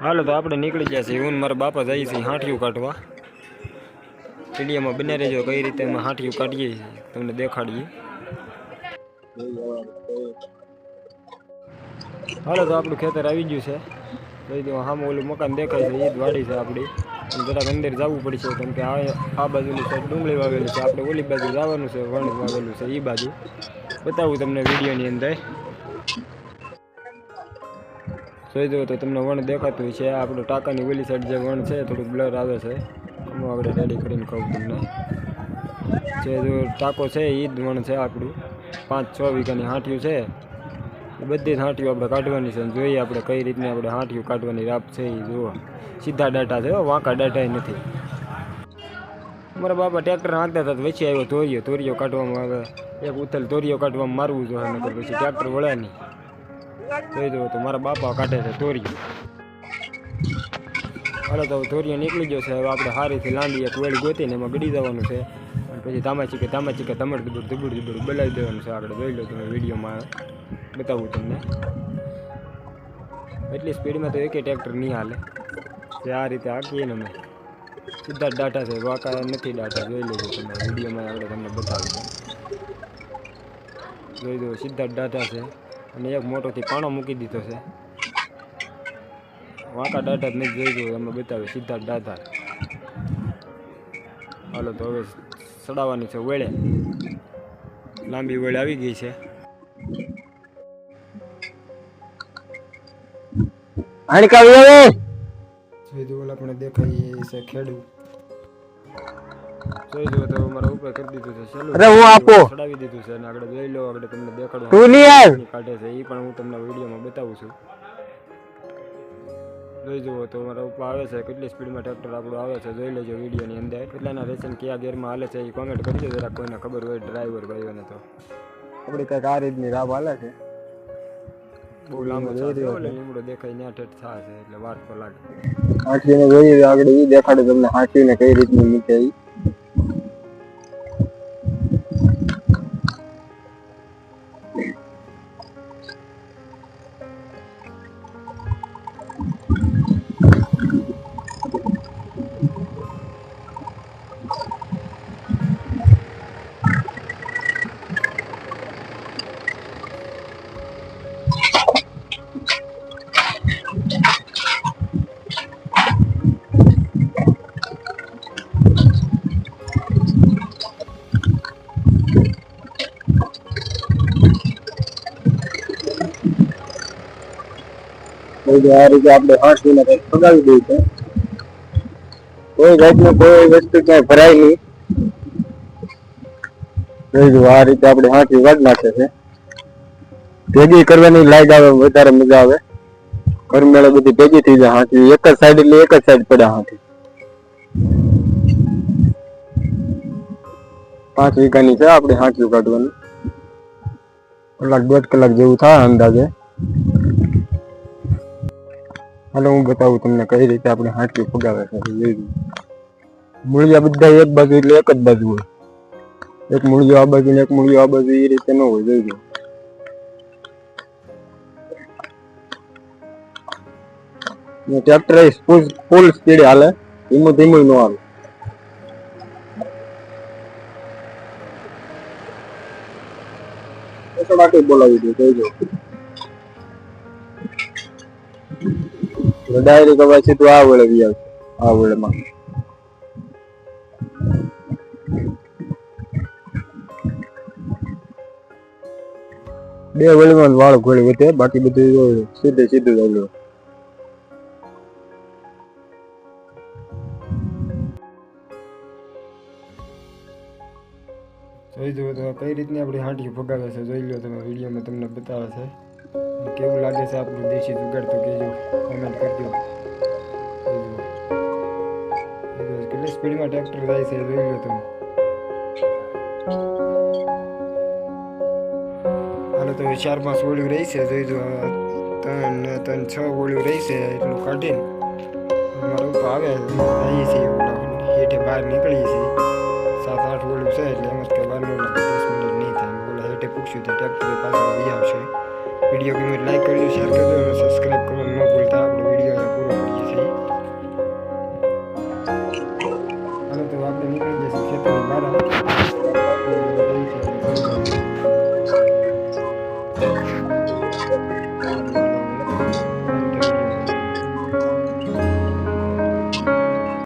હાલો તો આપણે નીકળી ગયા છીએ હું ને મારા બાપા જઈએ છીએ હાંઠિયું કાઢવા વિડીયોમાં બને રહેજો કઈ રીતે અમે હાંઠિયું કાઢીએ છીએ તમને દેખાડીએ હાલો તો આપણું ખેતર આવી ગયું છે જોઈ દો સામે ઓલું મકાન દેખાય છે એ જ વાડી છે આપણી અને જરાક અંદર જવું પડશે કેમ કે આ આ બાજુની સાઈડ ડુંગળી વાવેલી છે આપણે ઓલી બાજુ જવાનું છે વણ વાવેલું છે એ બાજુ બતાવું તમને વિડીયોની અંદર જોઈ દો તો તમને વણ દેખાતું છે આપણું ટાંકાની ઓલી સાઈડ જે વણ છે થોડુંક બ્લર આવે છે. હું આપણે રેડી કરીને કહું તમને. જે ટાંકો છે એ જ વણ છે આપણું. પાંચ છ વીઘાની હાંઠિયું છે. એ બધી જ હાંઠિયું આપણે કાઢવાની છે. જોઈએ આપણે કઈ રીતની આપણે હાંઠિયું કાઢવાની રાપ છે એ જુઓ. સીધા ડાટા છે વાંકા ડાટા નથી. મારા બાપા ટ્રેક્ટર નાખતા હતા વચ્ચે આવ્યો ધોરિયો. ધોરિયો કાઢવામાં આવે. એક ઉથલ ધોરિયો કાઢવામાં મારવું જોઈએ, નકર પછી ટ્રેક્ટર વળે નહીં. જોઈ દો તો મારા બાપા કાઢે છે ધોરિયો હાલો તો ધોરિયો નીકળી ગયો છે હવે આપણે હારીથી લાંબી એક વેળી ગોતીને એમાં ગડી જવાનું છે અને પછી તામાચી કે તામાચી કે તમારે દુબડ દુબડ દુબડ બોલાવી દેવાનું છે આપણે જોઈ લો તમે વિડીયોમાં બતાવું તમને એટલી સ્પીડમાં તો એકે ટ્રેક્ટર નહીં હાલે જે આ રીતે હાંકીએ ને અમે સીધા જ ડાટા છે વાંકા નથી ડાટા જોઈ લેજો તમે વિડીયોમાં આપણે તમને બતાવીશું જોઈ દો સીધા જ ડાટા છે અને એક મોટોથી પાણો મૂકી દીધો છે. વાંકા ડાટા જ જોઈ દો એમાં બતાવે સીધા જ હાલો તો હવે સડાવવાની છે વેળે. લાંબી વેળ આવી ગઈ છે. હણકાવી આવે જોઈ દો ઓલા પણ દેખાય છે ખેડૂ અરે હું આપો. ચડાવી દીધું છે અને આગળ જોઈ લો આગળ તમને દેખાડવા તું નહીં આવ. કાઢે છે એ પણ હું તમને વિડીયોમાં બતાવું છું. જોઈ જુઓ તો મારા ઉપર આવે છે કેટલી સ્પીડમાં ટ્રેક્ટર આપણું આવે છે જોઈ લેજો વિડીયોની અંદર. કેટલાના રેશન કયા ગેરમાં હાલે છે એ કોમેન્ટ કરજો જરા કોઈને ખબર હોય ડ્રાઈવર ભાઈઓને તો. આપણી કંઈક આ રીતની રાબ હાલે છે. બહુ લાંબો લીમડો દેખાય ત્યાં ઠેઠ થાય છે એટલે વાત લાગે. હાંચવીને જોઈએ આગળ ઈ દેખાડે તમને હાંચવીને કઈ રીતની મૂકે એટલે આ રીતે આપણે હાંચવીને કઈક ફગાવી દઈએ છે કોઈ જાતનું કોઈ વસ્તુ ક્યાંય ભરાય નહીં જોઈ જુઓ આ રીતે આપણે હાંચવી કાઢી નાખે છે ભેગી કરવાની લાઈટ આવે વધારે મજા આવે ઘર મેળે બધી ભેગી થઈ જાય હાંચવી એક જ સાઈડ એટલે એક જ સાઈડ પડે હાંચવી પાંચ વીઘાની છે આપણે હાંચવી કાઢવાની કલાક દોઢ કલાક જેવું થાય અંદાજે હાલો, હું બતાવું તમને કઈ રીતે આપણે હાંચવી ફગાવે છે મૂળિયા બધા એક બાજુ એટલે એક જ બાજુ હોય. એક મૂળિયો આ બાજુ ને એક મૂળિયો આ બાજુ, એ રીતે ન હોય, જોઈ લો. ટ્રેક્ટર ફૂલ સ્પીડે હાલે. ધીમું ધીમું ન હાલે. ઓટોમેટિક બોલાવી દે, જોઈ ડાયરેક્ટ હવે સીધું આ વેળે વી આવશે આ વેળેમાં બે વેળમાં વાળ ઘોડી વધે, બાકી બધું સીધે સીધું જ આવ્યું જોઈ જુઓ તો કઈ રીતની આપણી હાંટી ફગાવે છે, જોઈ લો તમે, વિડીયોમાં તમને બતાવે છે. અને કેવું લાગે છે આપણું દેશી જુગાડ તો કહેજો કોમેન્ટ કરજો જોઈ જુઓ. જોઈ જુઓ, કેટલી સ્પીડમાં ટ્રેક્ટર જાય છે જોઈ લો તમે હાલો તો ચાર પાંચ ગોળીઓ રહી છે જોઈ જો ત્રણ ને ત્રણ છ ગોળીઓ રહી છે એટલું કાઢીને મારા ઉપર આવે અહીં છે ઓલા હેઠે બહાર નીકળી છે સાત આઠ ગોળીઓ છે એટલે એમ જ કે બારનું લાગે દસ મિનિટ નહીં થાય ઓલા હેઠે પૂછ્યું તો ટ્રેક્ટર પાછળ બી આવશે वीडियो को मेरे लाइक कर दो शेयर कर दो